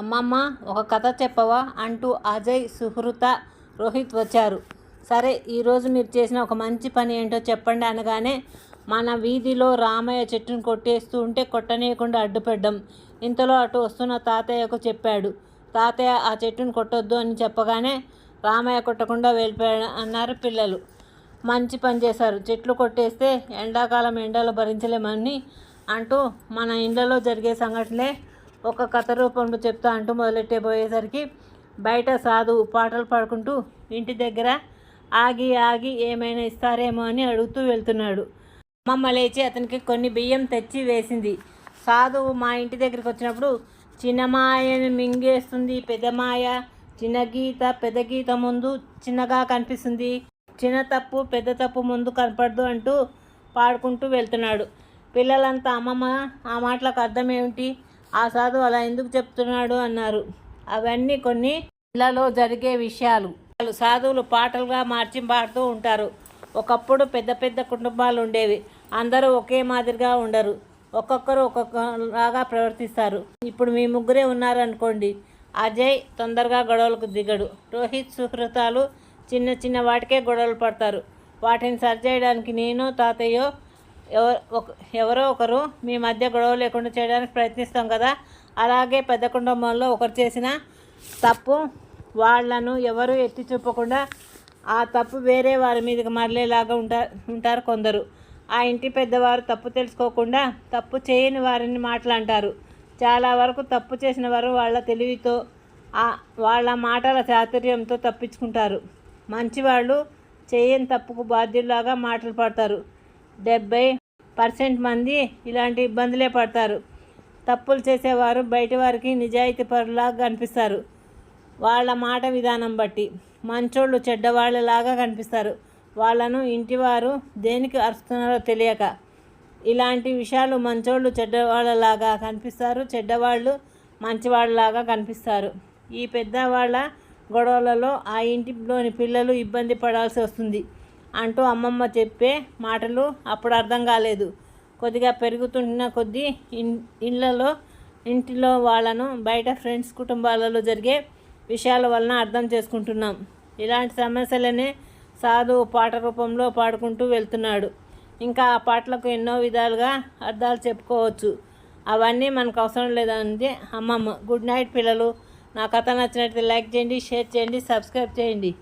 అమ్మమ్మ ఒక కథ చెప్పవా? అంటూ అజయ్ సుహృత రోహిత్ వచ్చారు. సరే ఈరోజు మీరు చేసిన ఒక మంచి పని ఏంటో చెప్పండి అనగానే మన వీధిలో రామయ్య చెట్టును కొట్టేస్తూ ఉంటే కొట్టనీయకుండా అడ్డుపెడ్డం. ఇంతలో అటు వస్తున్న తాతయ్యకు చెప్పాడు తాతయ్య ఆ చెట్టును కొట్టొద్దు అని చెప్పగానే రామయ్య కొట్టకుండా వెళ్ళిపోయాడు అన్నారు పిల్లలు. మంచి పని చేశారు. చెట్లు కొట్టేస్తే ఎండాకాలం ఎండలు భరించలేమని అంటూ మన ఇండ్లలో జరిగే సంఘటనలే ఒక కథ రూపంలో చెప్తా అంటూ మొదలెట్టేపోయేసరికి బయట సాధువు పాటలు పాడుకుంటూ ఇంటి దగ్గర ఆగి ఆగి ఏమైనా ఇస్తారేమో అని అడుగుతూ వెళ్తున్నాడు. అమ్మమ్మ లేచి అతనికి కొన్ని బియ్యం తెచ్చి వేసింది. సాధువు మా ఇంటి దగ్గరికి వచ్చినప్పుడు చిన్నమాయను మింగేస్తుంది పెద్దమాయ చిన్న గీత పెద్ద గీత ముందు చిన్నగా కనిపిస్తుంది. చిన్న తప్పు పెద్ద తప్పు ముందు కనపడదు అంటూ పాడుకుంటూ వెళ్తున్నాడు. పిల్లలంతా అమ్మమ్మ ఆ మాటలకు అర్థం ఏమిటి? ఆ సాధువు అలా ఎందుకు చెప్తున్నాడు అన్నారు. అవన్నీ కొన్ని ఇళ్ళలో జరిగే విషయాలు. వాళ్ళు సాధువులు పాటలుగా మార్చి పాడుతూ ఉంటారు. ఒకప్పుడు పెద్ద పెద్ద కుటుంబాలు ఉండేవి. అందరూ ఒకే మాదిరిగా ఉండరు. ఒక్కొక్కరు ఒక్కొక్కలాగా ప్రవర్తిస్తారు. ఇప్పుడు మీ ముగ్గురే ఉన్నారనుకోండి. అజయ్ తొందరగా గొడవలకు దిగడు. రోహిత్ సుహృతాలు చిన్న చిన్న వాటికే గొడవలు పడతారు. వాటిని సరిచేయడానికి నేను తాతయ్యో ఎవరో ఒక ఎవరో ఒకరు మీ మధ్య గొడవ లేకుండా చేయడానికి ప్రయత్నిస్తాం కదా. అలాగే పెద్ద కుటుంబంలో ఒకరు చేసిన తప్పు వాళ్ళను ఎవరు ఎత్తి చూపకుండా ఆ తప్పు వేరే వారి మీదకి మరలేలాగా ఉంటారు ఉంటారు కొందరు. ఆ ఇంటి పెద్దవారు తప్పు తెలుసుకోకుండా తప్పు చేయని వారిని మాటలంటారు చాలా వరకు తప్పు చేసిన వారు వాళ్ళ తెలివితో ఆ వాళ్ళ మాటల చాతుర్యంతో తప్పించుకుంటారు. మంచివాళ్ళు చేయని తప్పుకు బాధ్యులాగా మాటలు పడతారు. డెబ్బై పర్సెంట్ మంది ఇలాంటి ఇబ్బందులే పడతారు. తప్పులు చేసేవారు బయట వారికి నిజాయితీ పరులాగా కనిపిస్తారు. వాళ్ళ మాట విధానం బట్టి మంచోళ్ళు చెడ్డవాళ్ళలాగా కనిపిస్తారు. వాళ్ళను ఇంటివారు దేనికి అరుస్తున్నారో తెలియక ఇలాంటి విషయాలు మంచోళ్ళు చెడ్డవాళ్ళలాగా కనిపిస్తారు. చెడ్డవాళ్ళు మంచివాళ్ళలాగా కనిపిస్తారు. ఈ పెద్దవాళ్ళ గొడవలలో ఆ ఇంటిలోని పిల్లలు ఇబ్బంది పడాల్సి వస్తుంది. అంటూ అమ్మమ్మ చెప్పే మాటలు అప్పుడు అర్థం కాలేదు. కొద్దిగా పెరుగుతున్న కొద్దీ ఇన్ ఇళ్ళలో ఇంటిలో వాళ్ళను బయట ఫ్రెండ్స్ కుటుంబాలలో జరిగే విషయాల వలన అర్థం చేసుకుంటున్నాం. ఇలాంటి సమస్యలనే సాధు పాట రూపంలో పాడుకుంటూ వెళ్తున్నాడు. ఇంకా ఆ పాటలకు ఎన్నో విధాలుగా అర్థాలు చెప్పుకోవచ్చు. అవన్నీ మనకు అవసరం లేదంటే అమ్మమ్మ. గుడ్ నైట్ పిల్లలు. నా కథ నచ్చినట్లయితే లైక్ చేయండి షేర్ చేయండి సబ్స్క్రైబ్ చేయండి.